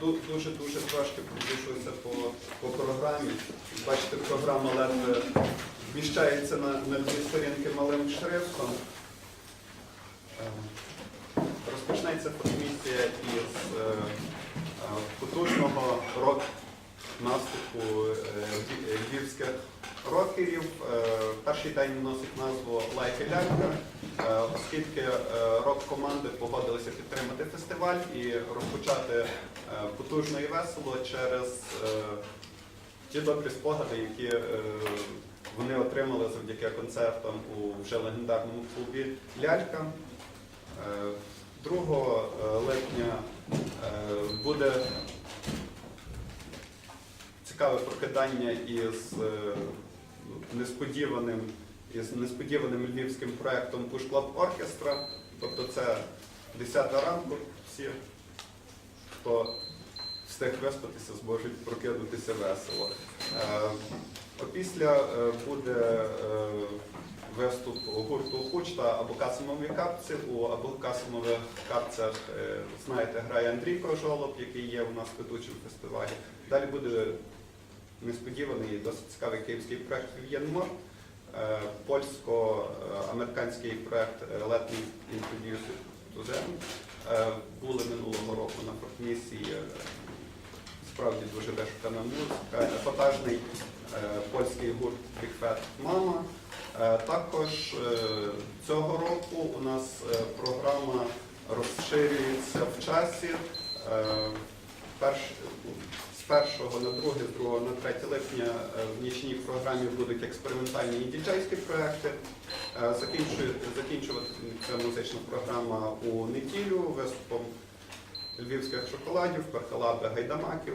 Дуже-дуже трошки пробіжуся по, по програмі. Бачите, програма ледве вміщається на, на дві сторінки малим шрифтом. Е, Розпочнеться комісія із е, е, потужного рок наступу е, львівських рокерів. Е, Перший день носить назву Лайки Лялька, е, оскільки е, рок-команди погодилися підтримати фестиваль і розпочати е, потужно і весело через е, ті добрі спогади, які е, вони отримали завдяки концертам у вже легендарному клубі Лялька. Е, 2 липня е, буде цікаве прокидання із е, несподіваним, із несподіваним львівським проєктом Push Orchestra. Тобто це 10 ранку, всі, хто встиг виспатися, зможуть прокинутися весело. Е, Опісля е, буде е, виступ гурту Хучта або Касимові капці. У Абокасимових капцях, знаєте, грає Андрій Кожолоб, який є у нас ведучим фестивалі. Далі буде несподіваний і досить цікавий київський проект В'єнмор, польсько-американський проект е, Let Me Introduce to Them. Е, Були минулого року на фортмісії. е, Справді дуже вишукана музика, епатажний е, польський гурт Big Fat Mama. Е, Також е, цього року у нас е, програма розширюється в часі. Е, перш- З 1 на 2, з 2 на 3 липня е, в нічній програмі будуть експериментальні і діджейські проекти. Закінчується Закінчуватиметься музична програма у неділю виступом львівських шоколадів, перхалаби, гайдамаків.